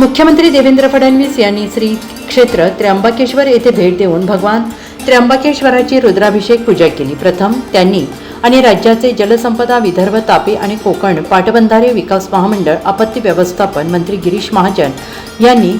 मुख्यमंत्री देवेंद्र फडणवीस यांनी श्री क्षेत्र त्र्यंबकेश्वर येथे भेट देऊन भगवान त्र्यंबकेश्वराची रुद्राभिषेक पूजा केली. प्रथम त्यांनी आणि राज्याचे जलसंपदा विदर्भ तापी आणि कोकण पाटबंधारे विकास महामंडळ आपत्ती व्यवस्थापन मंत्री गिरीश महाजन यांनी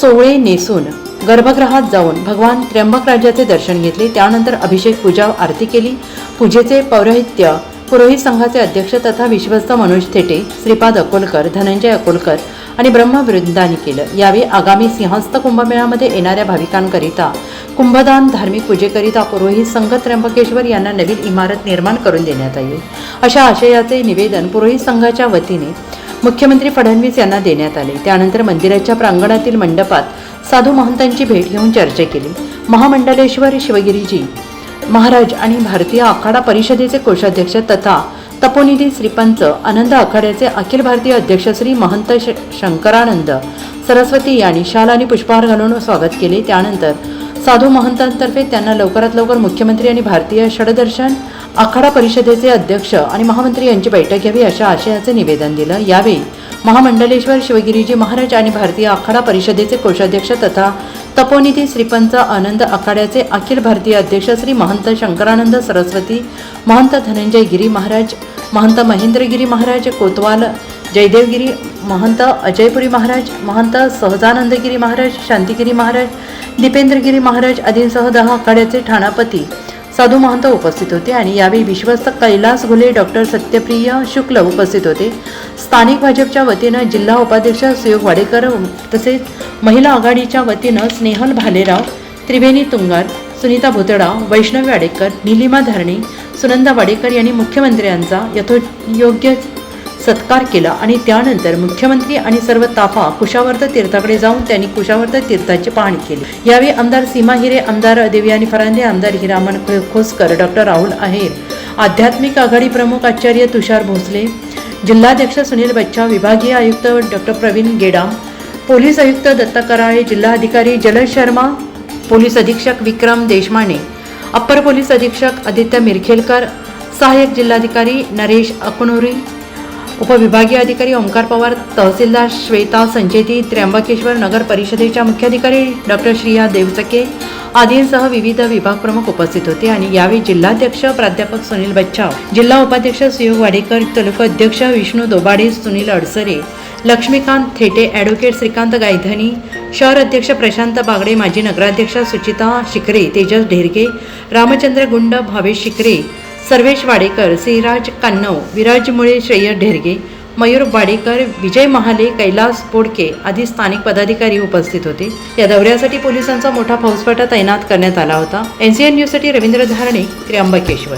सोवळे नेसून गर्भगृहात जाऊन भगवान त्र्यंबक राजाचे दर्शन घेतले. त्यानंतर अभिषेक पूजा आरती केली. पूजेचे पौरोहित्य पुरोहित संघाचे अध्यक्ष तथा विश्वस्त मनोज थेटे श्रीपाद अकोलकर धनंजय अकोलकर आणि ब्रह्मवृंदानी केलं. यावेळी आगामी सिंहस्थ कुंभमेळ्यामध्ये येणाऱ्या भाविकांकरिता कुंभदान धार्मिक पूजेकरिता पुरोहित संघ त्र्यंबकेश्वर यांना नवीन इमारत निर्माण करून देण्यात येईल. अशा आशयाचे निवेदन पुरोहित संघाच्या वतीने मुख्यमंत्री फडणवीस यांना देण्यात आले. त्यानंतर मंदिराच्या प्रांगणातील मंडपात साधू महंतांची भेट घेऊन चर्चा केली. महामंडलेश्वर शिवगिरीजी महाराज आणि भारतीय आखाडा परिषदेचे कोषाध्यक्ष तथा तपोनिधी श्रीपंच आनंद आखाड्याचे अखिल भारतीय अध्यक्ष श्री महंत श शंकरानंद सरस्वती यांनी शाल आणि पुष्पहार घालून स्वागत केले. त्यानंतर साधू महंतांतर्फे त्यांना लवकरात लवकर मुख्यमंत्री आणि भारतीय षडदर्शन आखाडा परिषदेचे अध्यक्ष आणि महामंत्री यांची बैठक घ्यावी अशा आशयाचे निवेदन दिलं. यावेळी महामंडलेश्वर शिवगिरीजी महाराज आणि भारतीय आखाडा परिषदेचे कोषाध्यक्ष तथा तपोनिधी श्रीपंच आनंद आखाड्याचे अखिल भारतीय अध्यक्ष श्री महंत शंकरानंद सरस्वती महंत धनंजय गिरी महाराज महंत महेंद्रगिरी महाराज कोतवाल जयदेवगिरी महंत अजयपुरी महाराज महंत सहजानंदगिरी महाराज शांतिगिरी महाराज दीपेंद्रगिरी महाराज आदींसह दहा आखाड्याचे ठाणापती साधू महंत उपस्थित होते आणि यावेळी विश्वस्त कैलास घुले डॉक्टर सत्यप्रिय शुक्ल उपस्थित होते. स्थानिक भाजपच्या वतीनं जिल्हा उपाध्यक्ष सुयोग वाडेकर तसेच महिला आघाडीच्या वतीनं स्नेहल भालेराव त्रिवेणी तुंगार सुनीता भुतडा वैष्णव वाडेकर निलिमा धारणे सुनंदा वाडेकर यांनी मुख्यमंत्र्यांचा यथोयोग्य सत्कार केला आणि त्यानंतर मुख्यमंत्री आणि सर्व ताफा कुशावर्त तीर्थाकडे जाऊन त्यांनी कुशावर्त तीर्थाची पाहणी केली. यावेळी आमदार सीमा हिरे आमदार देवयानी फरांदे आमदार हिरामन खोसकर डॉक्टर राहुल आहेर आध्यात्मिक आघाडी प्रमुख आचार्य तुषार भोसले जिल्हाध्यक्ष सुनील बच्चा विभागीय आयुक्त डॉक्टर प्रवीण गेडाम पोलीस आयुक्त दत्ता कराळे जिल्हाधिकारी जलज शर्मा पोलीस अधीक्षक विक्रम देशमाने अप्पर पोलीस अधीक्षक आदित्य मिरखेलकर सहाय्यक जिल्हाधिकारी नरेश अकनोरी उपविभागीय अधिकारी ओंकार पवार तहसीलदार श्वेता संचेती त्र्यंबकेश्वर नगर परिषदेच्या मुख्याधिकारी डॉक्टर श्रिया देवचके आदींसह विविध विभाग प्रमुख उपस्थित होते आणि यावेळी जिल्हाध्यक्ष प्राध्यापक सुनील बच्चाव जिल्हा उपाध्यक्ष सुयोग वाडेकर तालुका अध्यक्ष विष्णू दोबाडे सुनील अडसरे लक्ष्मीकांत थेटे ॲडव्होकेट श्रीकांत गायधनी शहर अध्यक्ष प्रशांत बागडे माजी नगराध्यक्ष सुचिता शिखरे तेजस ढेरगे रामचंद्र गुंड भावेश शिखरे सर्वेश वाडेकर श्रीराज कान्नव विराज मुळे श्रेयस ढेरगे मयूर वाडेकर विजय महाले कैलास बोडके आदी स्थानिक पदाधिकारी उपस्थित होते. या दौऱ्यासाठी पोलिसांचा मोठा फौजफाटा तैनात करण्यात आला होता. एनसीएन न्यूजसाठी रवींद्र धारणे त्र्यंबकेश्वर.